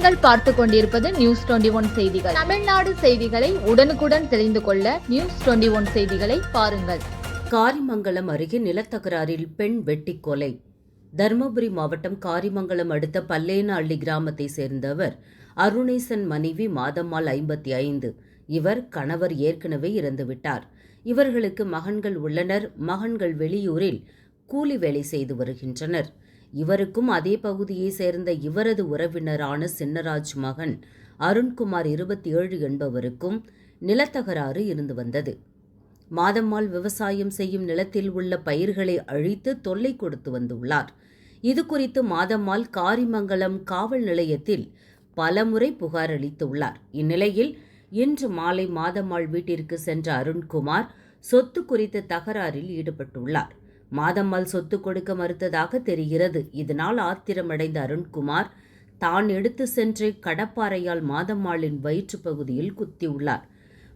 பார்த்து கொண்டிருப்பது news twenty one செய்திகள். தமிழ்நாடு செய்திகளை உடனுக்குடன் தெரிந்து கொள்ள நியூஸ் டுவெண்டி ஒன் செய்திகளை பாருங்கள். காரிமங்கலம் அருகே நிலத்தகராறில் பெண் வெட்டி கொலை. தருமபுரி மாவட்டம் காரிமங்கலம் அடுத்த பல்லேனஅள்ளி கிராமத்தை சேர்ந்தவர் அருணேசன் மனைவி மாதம்மாள் ஐம்பத்தி ஐந்து. இவர் கணவர் ஏற்கனவே இறந்துவிட்டார். இவர்களுக்கு மகன்கள் உள்ளனர். மகன்கள் வெளியூரில் கூலி வேலை செய்து வருகின்றனர். இவருக்கும் அதே பகுதியை சேர்ந்த இவரது உறவினரான சின்னராஜ் மகன் அருண்குமார் இருபத்தி ஏழு என்பவருக்கும் நிலத்தகராறு இருந்து வந்தது. மாதம்மாள் விவசாயம் செய்யும் நிலத்தில் உள்ள பயிர்களை அழித்து தொல்லை கொடுத்து வந்துள்ளார். இது குறித்து மாதம்மாள் காரிமங்கலம் காவல் நிலையத்தில் பலமுறை புகார் அளித்துள்ளார். இந்நிலையில் இன்று மாலை மாதம்மாள் வீட்டிற்கு சென்ற அருண்குமார் சொத்து குறித்த தகராறில் ஈடுபட்டுள்ளார். மாதம்மாள் சொத்து கொடுக்க மறுத்ததாக தெரிகிறது. இதனால் ஆத்திரமடைந்த அருண்குமார் தான் எடுத்து சென்று கடப்பாறையால் மாதம்மாளின் வயிற்றுப் பகுதியில் குத்தியுள்ளார்.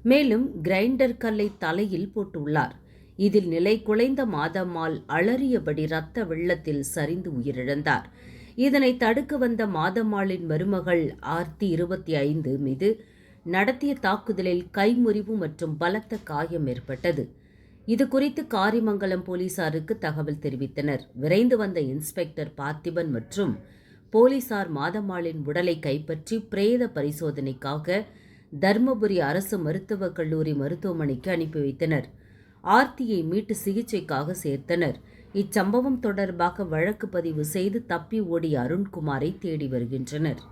மேலும் கிரைண்டர் கல்லை தலையில் போட்டுள்ளார். இதில் நிலை குலைந்த மாதம்மாள் அலறியபடி இரத்த வெள்ளத்தில் சரிந்து உயிரிழந்தார். இதனை தடுக்க வந்த மாதம்மாளின் மருமகள் ஆர்த்தி இருபத்தி ஐந்து மீது நடத்திய தாக்குதலில் கைமுறிவு மற்றும் பலத்த காயம் ஏற்பட்டது. இது குறித்து காரிமங்கலம் போலீசாருக்கு தகவல் தெரிவித்தனர். விரைந்து வந்த இன்ஸ்பெக்டர் பார்த்திபன் மற்றும் போலீசார் மாதம்மாளின் உடலை கைப்பற்றி பிரேத பரிசோதனைக்காக தர்மபுரி அரசு மருத்துவக் கல்லூரி மருத்துவமனைக்கு அனுப்பி வைத்தனர். ஆர்த்தியை மீட்டு சிகிச்சைக்காக சேர்த்தனர். இச்சம்பவம் தொடர்பாக வழக்கு பதிவு செய்து தப்பி ஓடிய அருண்குமாரை தேடி வருகின்றனர்.